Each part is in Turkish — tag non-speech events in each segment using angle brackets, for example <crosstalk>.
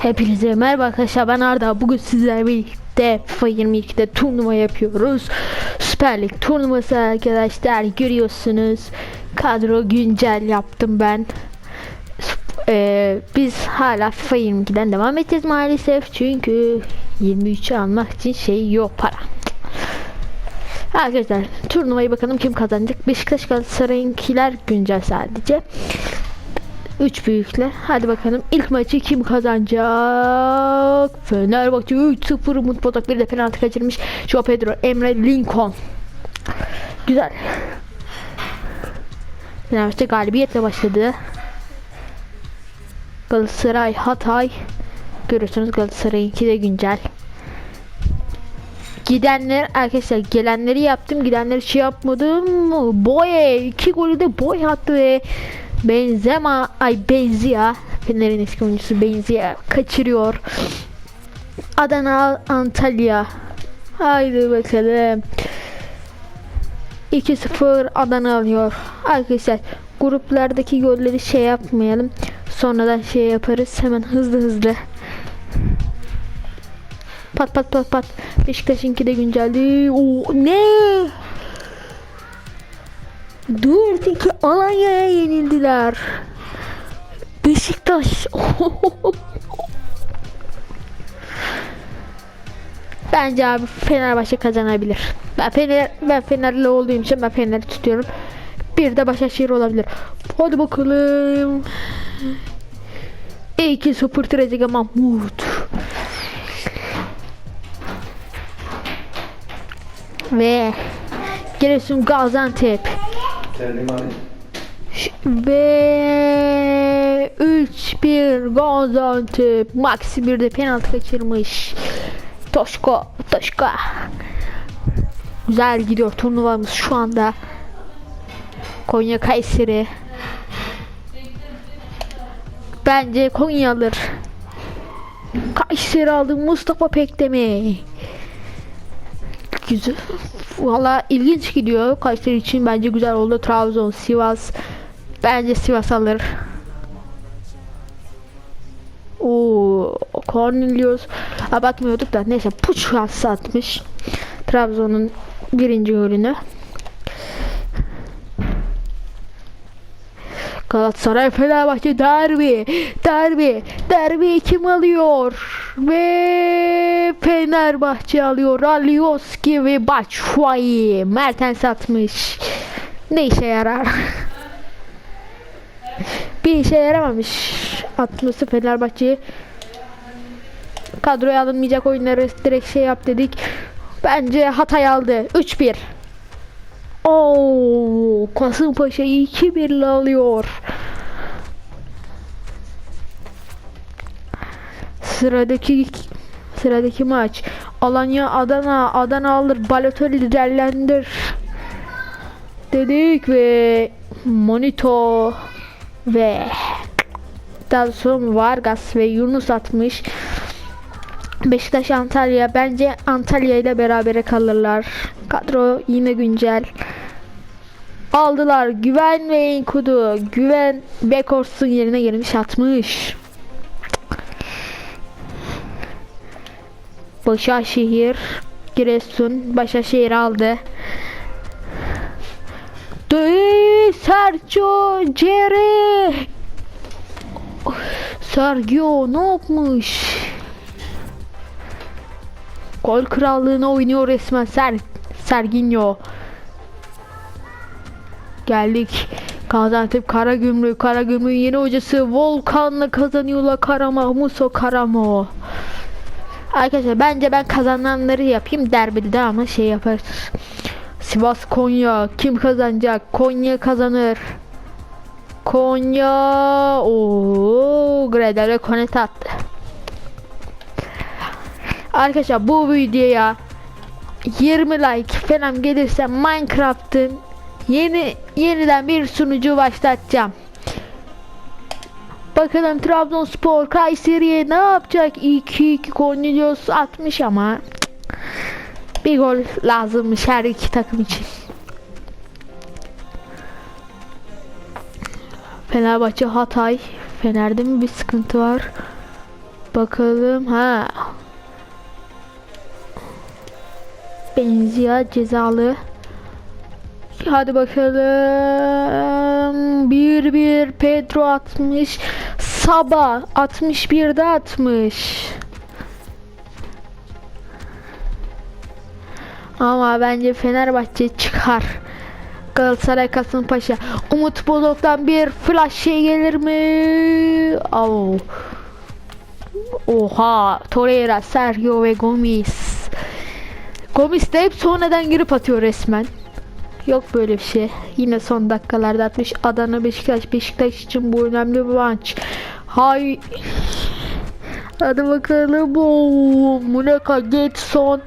Hepinize merhaba arkadaşlar ben Arda. Bugün sizlerle birlikte FIFA 22'de turnuva yapıyoruz. Süper Lig turnuvası arkadaşlar görüyorsunuz. Kadro güncel yaptım ben. Ee, Biz hala FIFA 22'den devam edeceğiz maalesef. Çünkü 23'ü almak için şey yok para. Arkadaşlar turnuvayı bakalım kim kazanacak. Beşiktaş Galatasaray'ınkiler güncel sadece Üç büyükler. Hadi bakalım ilk maçı kim kazanacak? Fenerbahçe 3-0 Umut Bozok bir de penaltı kaçırmış. Joe Pedro, Emre Lincoln. Güzel. Fenerbahçe galibiyetle başladı. Galatasaray, Hatay. Görüyorsunuz Galatasaray'ınki de güncel. Gidenler arkadaşlar gelenleri yaptım. Gidenleri şey yapmadım. Boye iki golü de boy attı ve Benzema ay Benzia Fener'in eski oyuncusu Benzia kaçırıyor. Adana Antalya. Haydi bakalım. 2-0 Adana alıyor. Arkadaşlar gruplardaki golleri şey yapmayalım. Sonradan şey yaparız. Hemen hızlı hızlı. Pat pat pat pat. Beşiktaş'ınki de günceldi. Oo, ne? 4-2 Alanya'ya yenildiler. Beşiktaş. <laughs> Bence abi Fenerbahçe kazanabilir. Ben Fener ben Fenerli olduğum için ben Fener'i tutuyorum. Bir de Başakşehir olabilir. Hadi bakalım. 2-0 Trezege Mahmut. Ve Giresun Gaziantep. Ve 3-1 Gaziantep. Maxi bir de penaltı kaçırmış. Toşko, Toşko. Güzel gidiyor turnuvamız şu anda. Konya Kayseri. Bence Konya alır. Kayseri aldı Mustafa Pekdemir. Güzel. Valla ilginç gidiyor. Kayseri için bence güzel oldu. Trabzon, Sivas. Bence Sivas alır. Oo, Cornelius. Ha bakmıyorduk da neyse puç atmış. Trabzon'un birinci golünü. Galatasaray Fenerbahçe derbi derbi derbi kim alıyor? Ve Fenerbahçe alıyor. Alioski ve Batshuayi. Mertens atmış. Ne işe yarar? <laughs> Bir işe yaramamış. Atması Fenerbahçe. Kadroya alınmayacak oyunları direkt şey yap dedik. Bence Hatay aldı. 3-1 Oo, Kasımpaşa'yı 2-1 alıyor. Sıradaki sıradaki maç Alanya Adana Adana alır Balotelli liderlendir dedik ve Monito ve Dalson Vargas ve Yunus atmış. Beşiktaş Antalya bence Antalya ile berabere kalırlar. Kadro yine güncel. Aldılar Güven ve Enkudu. Güven Bekors'un yerine gelmiş atmış. Başakşehir Giresun Başakşehir aldı. De Sergio Cere Sergio ne yapmış? Gol krallığına oynuyor resmen Ser Serginho. Geldik. Gaziantep Karagümrük. Karagümrük'ün yeni hocası Volkan'la kazanıyorlar. Karama Muso Karamo. Arkadaşlar bence ben kazananları yapayım. Derbide de ama şey yaparız. Sivas Konya. Kim kazanacak? Konya kazanır. Konya. Oo, Gredere Konet attı. Arkadaşlar bu videoya 20 like falan gelirse Minecraft'ın yeni yeniden bir sunucu başlatacağım. Bakalım Trabzonspor Kayseri'ye ne yapacak? 2-2 Cornelius atmış ama bir gol lazımmış her iki takım için. Fenerbahçe Hatay. Fener'de mi bir sıkıntı var? Bakalım ha. Benzia cezalı. Hadi bakalım. Bir bir Pedro atmış. Saba 61'de atmış. Ama bence Fenerbahçe çıkar. Galatasaray Kasımpaşa. Umut Bozok'tan bir flash şey gelir mi? Au. Oha. Torreira, Sergio ve Gomis. Gomis de hep sonradan girip atıyor resmen. Yok böyle bir şey. Yine son dakikalarda atmış. Adana Beşiktaş. Beşiktaş için bu önemli bir maç. Hay. Hadi bakalım. Oo, Muleka Getson.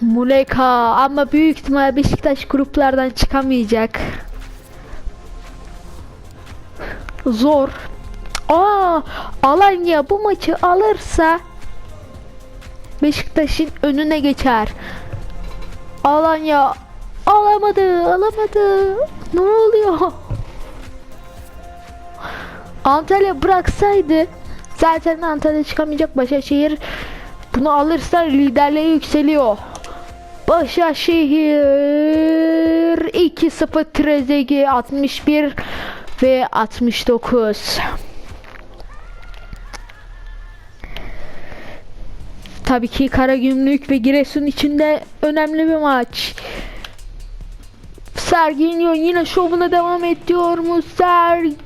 Muleka ama büyük ihtimal Beşiktaş gruplardan çıkamayacak. Zor. Aa, Alanya bu maçı alırsa Beşiktaş'ın önüne geçer. Alanya alamadı, alamadı. Ne oluyor? Antalya bıraksaydı zaten Antalya çıkamayacak Başakşehir bunu alırsa liderliğe yükseliyor. Başakşehir 2-0 Trezegi 61 ve 69. Tabii ki Karagümrük ve Giresun içinde önemli bir maç. Serginho yine şovuna devam ediyor mu? Serginho.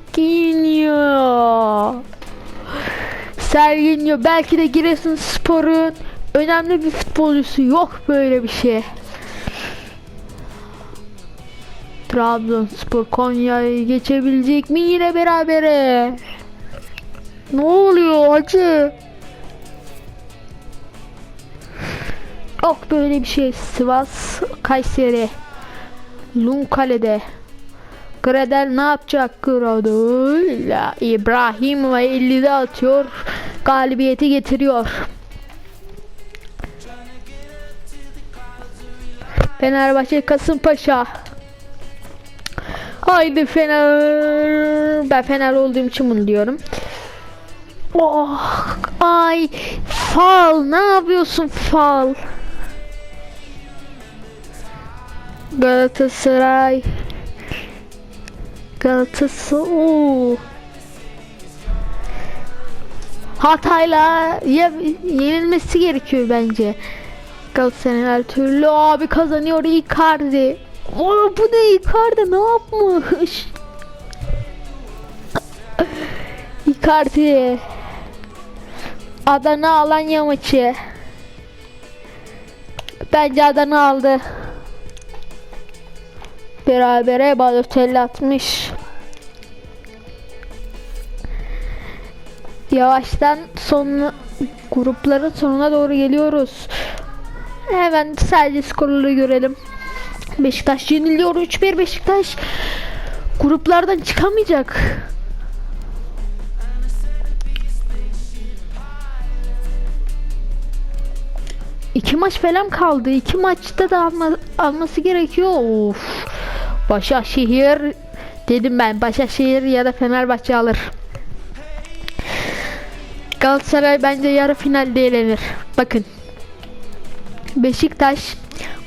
Serginho belki de Giresun Spor'un önemli bir futbolcusu yok böyle bir şey. Trabzonspor Konya'yı geçebilecek mi yine berabere? Ne oluyor hacı? Yok böyle bir şey. Sivas Kayseri. Lunkale'de. Gradel ne yapacak Gradel? İbrahim ve 50'de atıyor. Galibiyeti getiriyor. Fenerbahçe Kasımpaşa. Haydi Fener. Ben Fener olduğum için bunu diyorum. Oh, ay fal ne yapıyorsun fal? Galatasaray Galatasaray. Hatay'la ye, yenilmesi gerekiyor bence. Galatasaray her türlü abi kazanıyor Icardi. Oo, bu ne Icardi ne yapmış? <laughs> Icardi. Adana Alanya maçı. Bence Adana aldı. Berabere Balotelli atmış. Yavaştan son grupların sonuna doğru geliyoruz. Hemen sadece skorları görelim. Beşiktaş yeniliyor 3-1 Beşiktaş gruplardan çıkamayacak. İki maç falan kaldı. İki maçta da alma, alması gerekiyor. Of. Başakşehir dedim ben. Başakşehir ya da Fenerbahçe alır. Galatasaray bence yarı finalde elenir. Bakın. Beşiktaş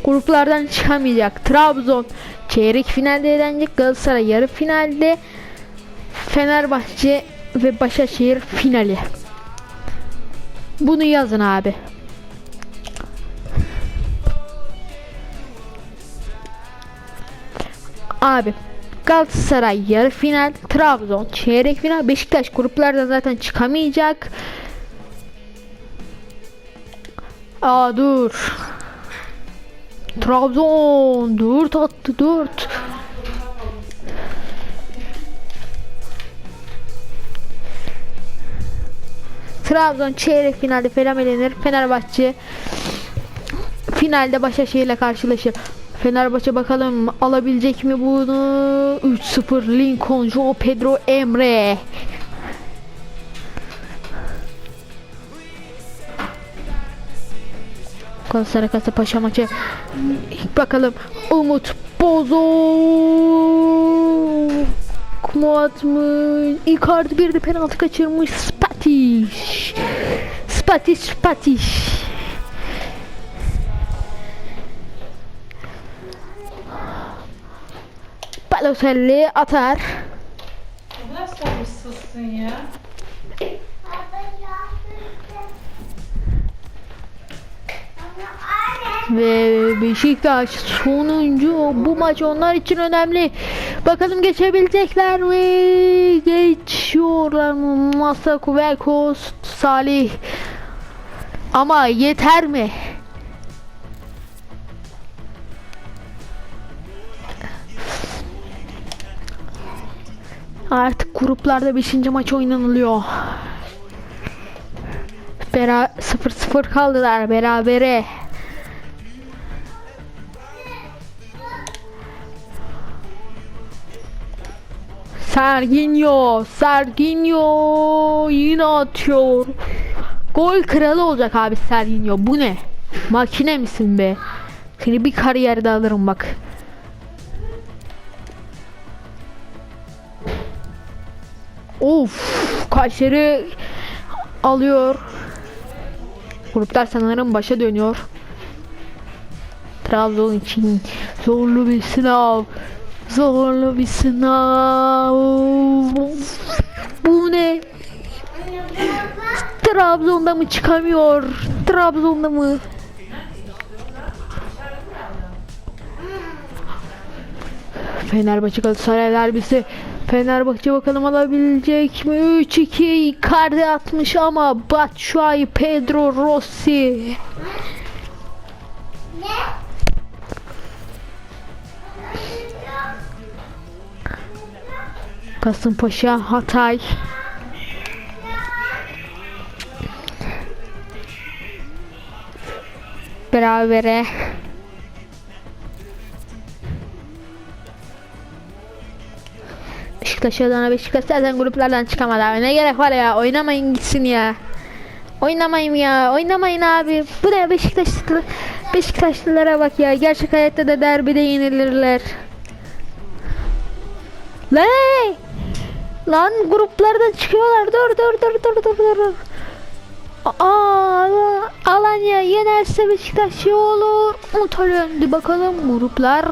gruplardan çıkamayacak. Trabzon çeyrek finalde elenecek. Galatasaray yarı finalde. Fenerbahçe ve Başakşehir finali. Bunu yazın abi. Abi Galatasaray yarı final, Trabzon çeyrek final, Beşiktaş gruplardan zaten çıkamayacak. Aa dur. Trabzon 4 attı 4. Trabzon çeyrek finalde falan elenir. Fenerbahçe finalde Başakşehir'le karşılaşır. Fenerbahçe bakalım alabilecek mi bunu? 3-0 Lincoln Joe Pedro Emre. Galatasaray Kasımpaşa maçı. Bakalım Umut Bozo. Mu atmış. Icardi bir de penaltı kaçırmış. Spatiş. patiş patiş. Balotelli atar. Ne kadar sabırsızsın ya. Ve Beşiktaş sonuncu bu maç onlar için önemli. Bakalım geçebilecekler mi? Geçiyorlar mı? Masa Kuvekos, Salih. Ama yeter mi? Artık gruplarda 5. maç oynanılıyor. Bera 0-0 kaldılar berabere. Serginho, Serginho yine atıyor. Gol kralı olacak abi Serginho. Bu ne? Makine misin be? Seni bir kariyerde alırım bak. Of, Kayseri alıyor. Gruplar sanırım başa dönüyor. Trabzon için zorlu bir sınav. Zorlu bir sınav. Bu ne? Trabzon'da mı çıkamıyor? Trabzon'da mı? Fenerbahçe Galatasaray derbisi. Fenerbahçe bakalım alabilecek mi? 3-2 Icardi atmış ama Batshuayi Pedro Rossi. Kasımpaşa Hatay. Berabere. Beşiktaş Adana Beşiktaş zaten gruplardan çıkamadı abi. Ne gerek var ya oynamayın gitsin ya. Oynamayın ya oynamayın abi. Bu ne Beşiktaşlı Beşiktaşlılara bak ya. Gerçek hayatta da derbide yenilirler. Lan! Lan gruplardan çıkıyorlar. Dur dur dur dur dur dur. Aa, Alanya yenerse Beşiktaş iyi olur. Öndü bakalım gruplar.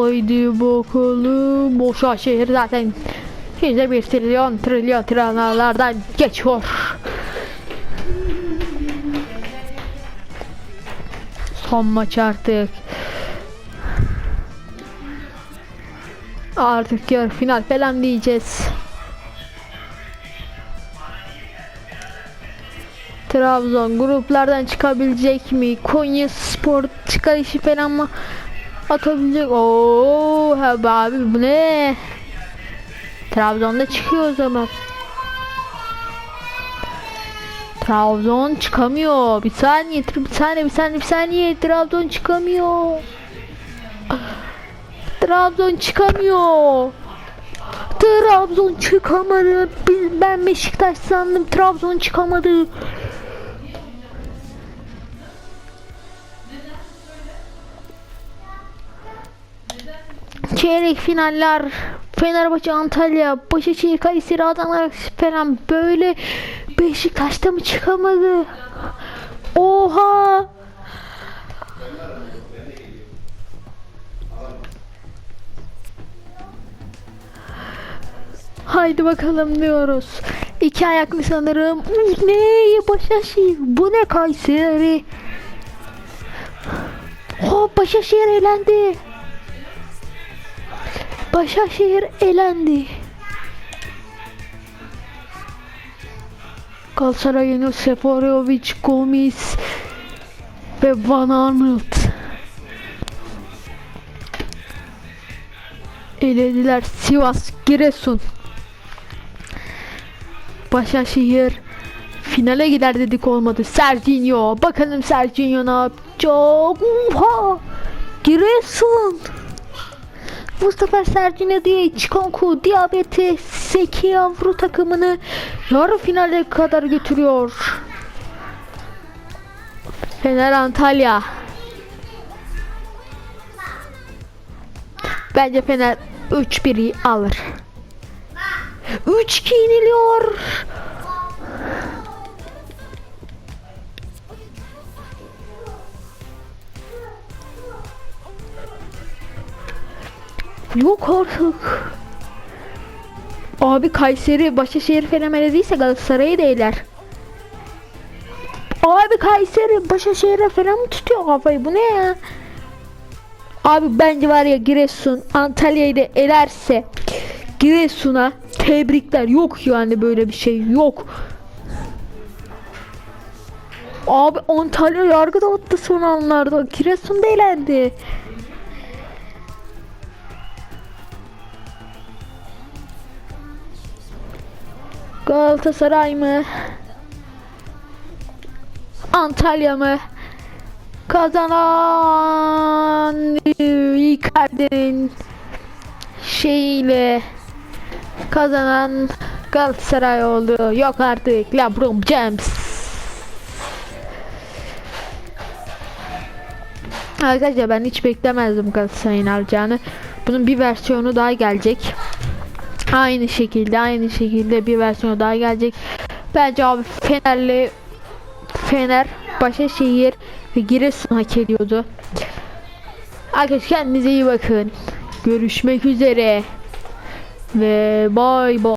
Haydi bakalım. Boşa şehir zaten yüzde bir trilyon trilyon trilyonlardan geçiyor. Son maç artık. Artık yarı final falan diyeceğiz. Trabzon gruplardan çıkabilecek mi? Konya Spor çıkar falan mı? Atabilecek. Oo, abi, bu ne? Trabzon'da çıkıyor o zaman. Trabzon çıkamıyor. Bir saniye, bir saniye, bir saniye, bir saniye. Trabzon çıkamıyor. Trabzon çıkamıyor. Trabzon çıkamadı. Biz- Ben Beşiktaş sandım. Trabzon çıkamadı. Çeyrek finaller Fenerbahçe, Antalya, Başakşehir, Kayseri, Adana falan böyle Beşiktaş'ta mı çıkamadı? Oha! Haydi bakalım diyoruz. İki ayaklı sanırım. Ne? Başakşehir. Bu ne Kayseri? Oh, Başakşehir elendi. Başakşehir elendi. Galatasaray yeni Seferovic, Gomis ve Van Arnold. Elediler Sivas, Giresun. Başakşehir finale gider dedik olmadı. Serginho. Bakalım Serginho ne yapacak? Oha! Giresun. Bu sefer diye Çikonku Diabeti Seki Yavru takımını yarı finale kadar götürüyor. Fener Antalya. Bence Fener 3-1'i alır. 3-2 yeniliyor. Yok artık. Abi Kayseri Başakşehir fenomeni değilse Galatasaray'ı değiller. Abi Kayseri Başakşehir'e falan mı tutuyor kafayı? Bu ne ya? Abi bence var ya Giresun Antalya'yı da elerse Giresun'a tebrikler. Yok yani böyle bir şey yok. Abi Antalya yargı dağıttı son anlarda. Giresun da elendi. Galatasaray mı? Antalya mı? Kazanan Icardi'nin şeyiyle kazanan Galatasaray oldu. Yok artık LeBron James. Arkadaşlar ben hiç beklemezdim Galatasaray'ın alacağını. Bunun bir versiyonu daha gelecek. Aynı şekilde aynı şekilde bir versiyonu daha gelecek. Bence abi Fener'le Fener, Başakşehir ve Giresun hak ediyordu. Arkadaşlar kendinize iyi bakın. Görüşmek üzere. Ve bay bay.